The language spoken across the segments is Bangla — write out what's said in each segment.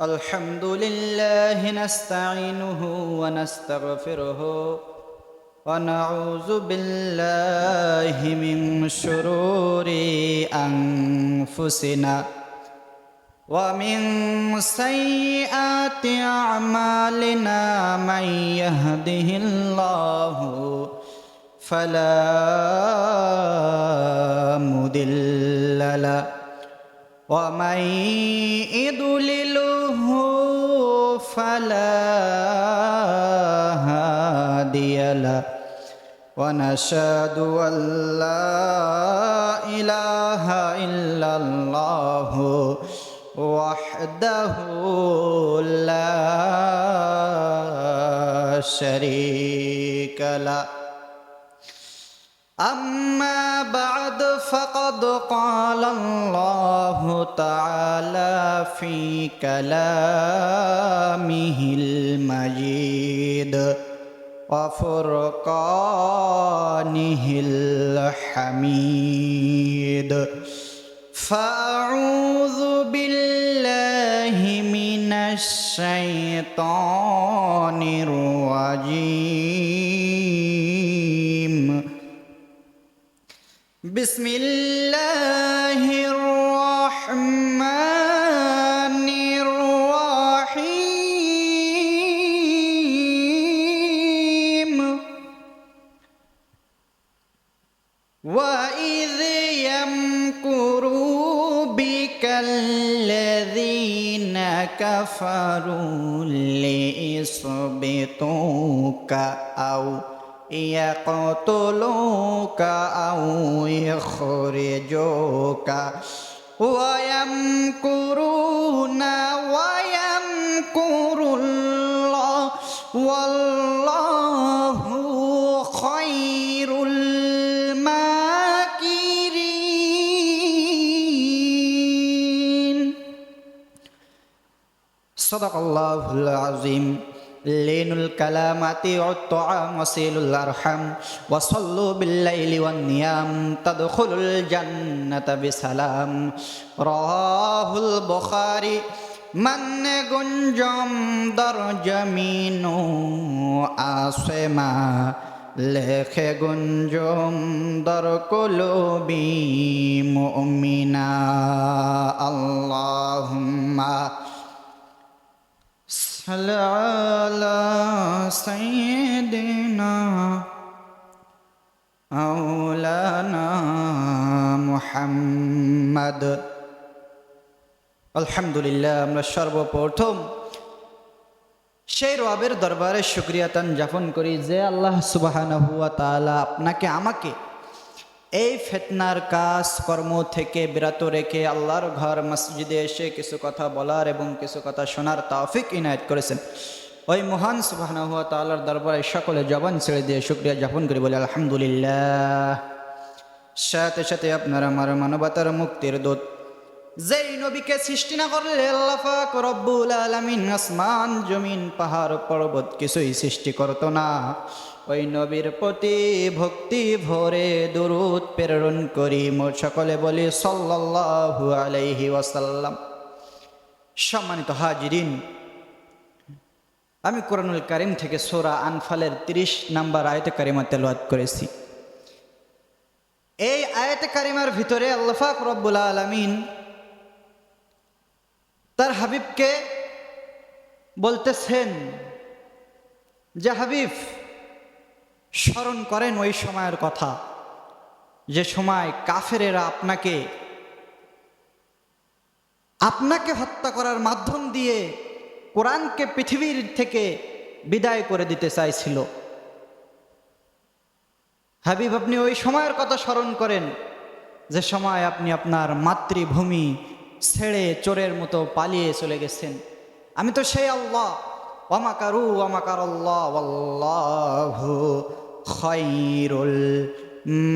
الحمد لله نستعينه ونستغفره ونعوذ بالله من شرور انفسنا ومن سيئات اعمالنا من يهده الله فلا مضل له ومن يضلله فلا هادي له ونشهد أن لا إله إلا الله وحده لا شريك له أما بعد فقد قال الله تعالى في كلامه المجيد وفرقانه الحميد فأعوذ بالله من الشيطان الرجيم بسم الله الرحمن الرحيم وإذ يمكر بك الذين كفروا ليثبتوك أو يقتلوك أو يخرجوك ويمكرون ويمكر الله والله خير الماكرين. صدق الله العظيم. لين الكلامات والطعام وصيل الأرحم وصلوا بالليل والنيام تدخل الجنة بسلام رواه البخاري من গুঞ্জম দর জমিন আসেমা লেখে গুঞ্জম দর কলবি মুমিনা আল্লাহুম্মা صل على سيدنا مولانا محمد আলহামদুলিল্লাহ আমরা সর্বপ্রথম সেই রবের দরবারে শুক্রিয়াতান যাপন করি যে আল্লাহ সুবাহানা হুয়া তাআলা আপনাকে আমাকে এই ফেতনার কাজ কর্ম থেকে বিরত রেখে আল্লাহর ঘর মসজিদে এসে কিছু কথা বলার এবং কিছু কথা শোনার তাওফিক ইনায়ত করেছেন। ওই মহান সুবাহানা হুয়া তাআলার দরবারে সকলে জবান ছেড়ে দিয়ে শুক্রিয়া যাপন করি, বলে আলহামদুলিল্লাহ। সাথে সাথে আপনার আমার মানবতার মুক্তির দূত, যেই নবীকে সৃষ্টি না করলে আল্লাহ পাক রব্বুল আলামিন আসমান, জমিন, পাহাড়, পর্বত কিছুই সৃষ্টি করতো না। ওই নবীর প্রতি ভক্তি ভরে দুরুদ প্রেরণ করি। মোট সকলে বলি, সাল্লাল্লাহু আলাইহি ওয়াসাল্লাম। সম্মানিত হাজিরিন, আমি কোরআনুল কারিম থেকে সোরা আনফালের তিরিশ নাম্বার আয়তে কারিমা তেলাওয়াত করেছি। এই আয়াতে কারিমার ভিতরে আল্লাহাক রব্বুল আলমিন তার হাবিবকে বলতেছেন যে, হাবিব স্মরণ করেন ওই সময়ের কথা। যে সময় কাফেরেরা আপনাকে আপনাকে হত্যা করার মাধ্যম দিয়ে কোরআনকে পৃথিবীর থেকে বিদায় করে দিতে চাইছিল। হাবিব, আপনি ওই সময়ের কথা স্মরণ করেন, যে সময় আপনি আপনার মাতৃভূমি ছেড়ে চোরের মতো পালিয়ে চলে গেছেন। আমি তো সেই আল্লাহ। ওয়ামাকারু ওয়ামাকার আল্লাহ আল্লাহু খৈরুল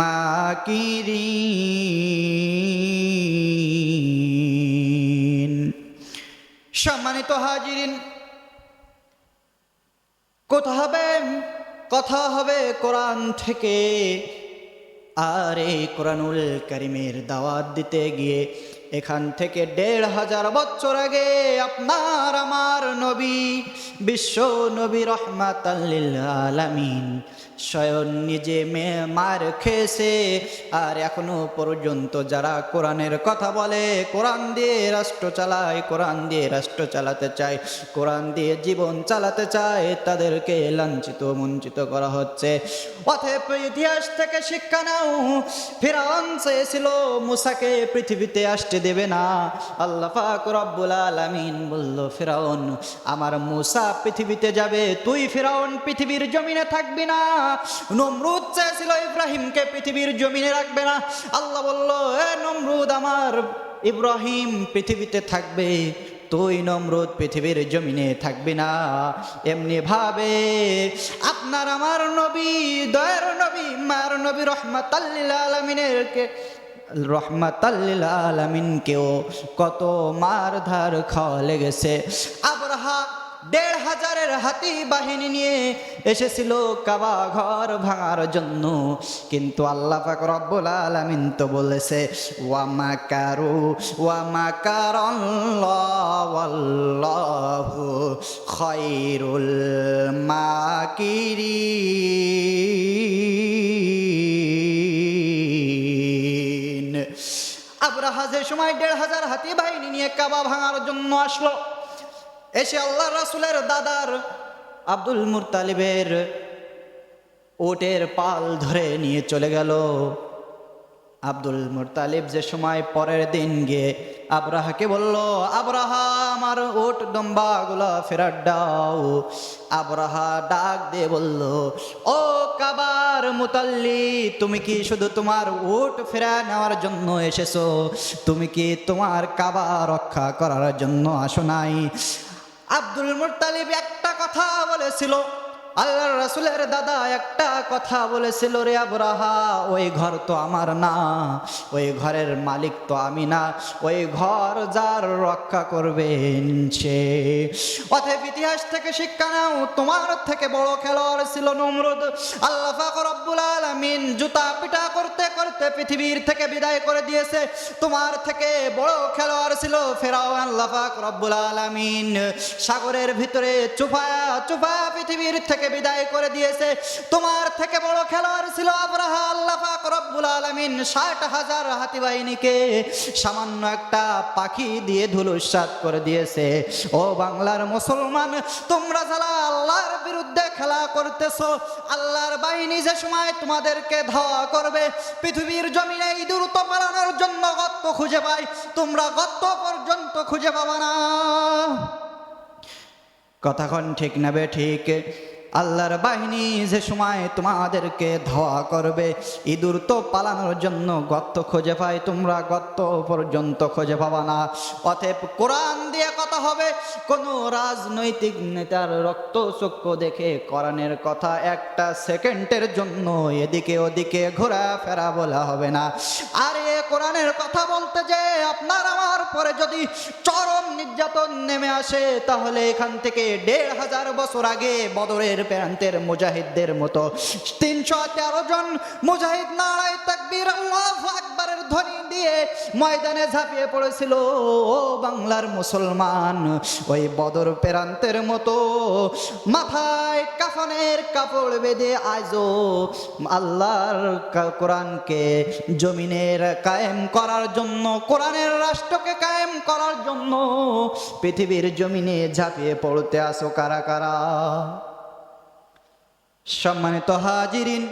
মাকিরিন। সম্মানিত হাজিরিন, কোথা হবে, কথা হবে কোরআন থেকে। আর এই কোরআনুল করিমের দাওয়াত দিতে গিয়ে এখান থেকে দেড় হাজার বছর আগে আপনার, আমার নবী, বিশ্ব নবী রহমাত আলামিন স্বয়ং নিজে মেয়ে মার খেয়েছে। আর এখনও পর্যন্ত যারা কোরআনের কথা বলে, কোরআন দিয়ে রাষ্ট্র চালায়, কোরআন দিয়ে রাষ্ট্র চালাতে চায়, কোরআন দিয়ে জীবন চালাতে চায়, তাদেরকে লাঞ্ছিত বঞ্চিত করা হচ্ছে। অথব ইতিহাস থেকে শিক্ষা নাও। ফিরাউন চেয়েছিল মুসাকে পৃথিবীতে আসতে দেবে না। আল্লাহ পাক রব্বুল আলামিন বলল, ফিরাউন, আমার মুসা পৃথিবীতে যাবে, তুই ফিরাউন পৃথিবীর জমিনে থাকবি না। নমরুদ চেয়েছিল ইব্রাহিমকে পৃথিবীর জমিনে রাখবে না। আল্লাহ বলল, এ নমরুদ, আমার ইব্রাহিম পৃথিবীতে থাকবে, তুই নমরুদ পৃথিবীর জমিনে থাকবি না। এমনি ভাবে আপনার আমার নবী, দয়ের নবী, মার নবী রহমাত আলমিনের কে রহমাতাল্লিল আলমিনকেও কত মার ধার খাওয়া লেগেছে। হাজারের হাতি বাহিনী নিয়ে এসেছিল কাবা ঘর ভাঙার জন্য। কিন্তু আল্লাহ পাক রব্বুল আলামিন তো বলেছে ওয়ামা কারু ওয়ামা কারল্লাহু খৈরুল মাকিরিন। আবরাহা যে সময় দেড় হাজার হাতি বাহিনী নিয়ে কাবা ভাঙার জন্য আসলো। এসে আল্লাহ রাসুলের দাদার আব্দুল মুরতালিবের ওটের পাল ধরে নিয়ে চলে গেল। আব্দুল মুরতালিব যে সময় পরের দিন গিয়ে আবরাহাকে বলল, আবরাহা, আমার ওট দম্বাগুলো ফেরার দাও। আবরাহা ডাক দিয়ে বলল, ও কাবার মুতাল্লি তুমি কি শুধু তোমার ওট ফেরা নেওয়ার জন্য এসেছ? তুমি কি তোমার কাবা রক্ষা করার জন্য আসো নাই? আব্দুল মুতালিব একটা কথা বলেছিল আল্লাহ রাসুলের দাদা একটা কথা বলেছিল, রে আবরাহা, ওই ঘর তো আমার না, ওই ঘরের মালিক তো আমি না, ওই ঘর যার রক্ষা করবেন সে। অতএব ইতিহাস থেকে শিক্ষা নাও, তোমার থেকে বড় খেলোয়াড় ছিল নমরুদ। আল্লাহ পাক রব্বুল আলামিন জুতা পিটা করতে করতে পৃথিবীর থেকে বিদায় করে দিয়েছে। তোমার থেকে বড় খেলোয়াড় ছিল ফেরাও আল্লাহ পাক রব্বুল আলামিন। সাগরের ভিতরে চুপায়া চুপায়া পৃথিবীর থেকে বিদায় করে দিয়েছে। তোমার থেকে বড় খেলোয়াড় ছিল আবরাহা আল্লাহ রব্বুল আলামিন। ষাট হাজার হাতি বাহিনীকে সামান্য একটা পাখি দিয়ে ধুলুসাত করে দিয়েছে। ও বাংলার মুসলমান, তোমরা যারা আল্লাহর বিরুদ্ধে খেলা করতেছো, আল্লাহর বাহিনী যে সময় তোমাদেরকে ধাওয়া করবে, পৃথিবীর জমিনে ইঁদুর তো পালানোর জন্য গত্ত খুঁজে পাই তোমরা গত্ত পর্যন্ত খুঁজে পাবা না। কথাক্ষণ ঠিক নেবে ঠিক? আল্লাহর বাহিনী যে সময় তোমাদেরকে ধাওয়া করবে, ইঁদুর তো পালানোর জন্য গর্ত খুঁজে পাই তোমরা গর্ত পর্যন্ত খুঁজে পাবা না। অতএব কোরআন দিয়ে কথা হবে, কোনো রাজনৈতিক নেতার রক্ত চক্ষু দেখে কোরআনের কথা একটা সেকেন্ডের জন্য এদিকে ওদিকে ঘোরাফেরা বলা হবে না। আর এ কোরআনের কথা বলতে যে আপনার আমার পরে যদি চরম নেমে আসে, তাহলে এখান থেকে দেড় হাজার বছর আগে বদরের প্রান্তের মুজাহিদদের মতো। তিনশো তেরো জন মুজাহিদ নারায় তাকবীর, আল্লাহ আকবরের ধ্বনি দিয়ে ময়দানে ঝাঁপিয়ে পড়েছিল। ও বাংলার মুসলমান, ওই বদর প্রান্তের মতো মাথায় কাফনের কাপড় বেঁধে আজও আল্লাহর কোরআনকে জমিনের কায়েম করার জন্য, কোরআনের রাষ্ট্রকে কায়েম করার জন্য পৃথিবীর জমিনে ঝাঁপিয়ে পড়তে আসো কারা কারা? সম্মানিত হাজিরিন,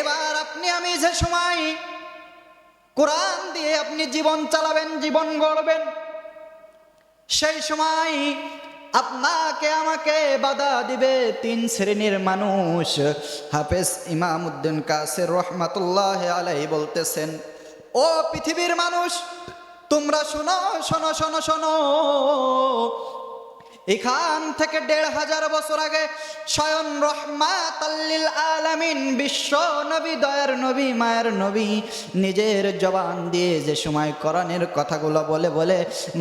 এবার আপনি আমি যে সময় কোরআন দিয়ে আপনি জীবন চালাবেন, জীবন গড়বেন। সেই সময় আপনাকে, আমাকে বাধা দিবে তিন শ্রেণির মানুষ। হাফেজ ইমাম উদ্দিন কাসের রহমাতুল্লাহ আলাই বলতেছেন, ও পৃথিবীর মানুষ, তোমরা শোনো শোনো শোনো শোনো এখান থেকে দেড় হাজার বছর আগে স্বয়ং রহমাত আলামিন বিশ্ব নবী, দয়ার নবী, মায়ের নবী নিজের জবান দিয়ে যে সময় কোরআনের কথাগুলো বলে বলে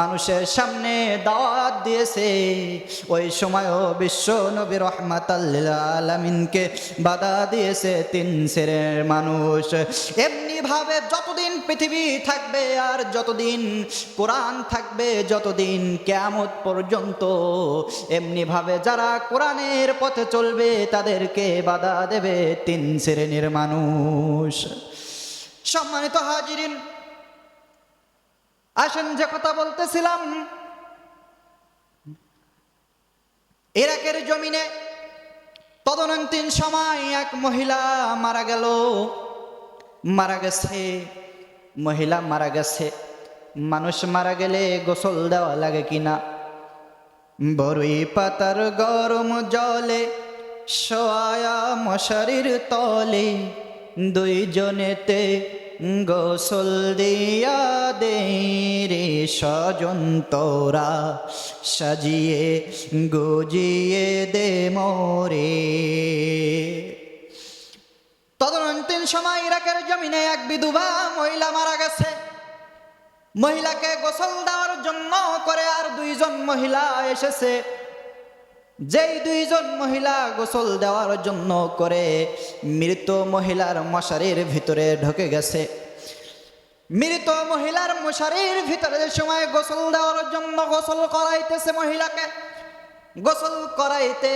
মানুষের সামনে দাওয়াত দিয়েছে, ওই সময়ও বিশ্ব নবী রহমাত আলামিনকে বাধা দিয়েছে তিন শ্রেণির মানুষ। এমনি এমনিভাবে যতদিন পৃথিবী থাকবে আর যতদিন কোরআন থাকবে, যতদিন কেয়ামত পর্যন্ত, এমনিভাবে যারা কোরআনের পথে চলবে, তাদেরকে বাধা দেবে তিন শ্রেণির মানুষ। সম্মানিত হাজিরিন, আসেন যে কথা বলতেছিলাম। ইরাকের জমিনে তদনন্তীন সময় এক মহিলা মারা গেল। মারা গেছে মহিলা মারা গেছে মানুষ মারা গেলে গোসল দেওয়া লাগে কিনা? বরুই পাতার গরম জলে সোয়া মশারির তলে দুইজনেতে গোসল দিয়া দে রে স্বজন তোরা সাজিয়ে গজিয়ে দে মোরে। তদনন্তীন সময় ইরাকের জমিনে এক বিধবা মহিলা মারা গেছে। মহিলাকে গোসল দেওয়ার জন্য করে আর দুইজন মহিলা এসেছে। যেই দুইজন মহিলা গোসল দেওয়ার জন্য করে মৃত মহিলার মশারির ভিতরে ঢুকে গেছে। মৃত মহিলার মশারির ভিতরে সময় গোসল দেওয়ার জন্য গোসল করাইতেছে মহিলাকে, গোসল করাইতে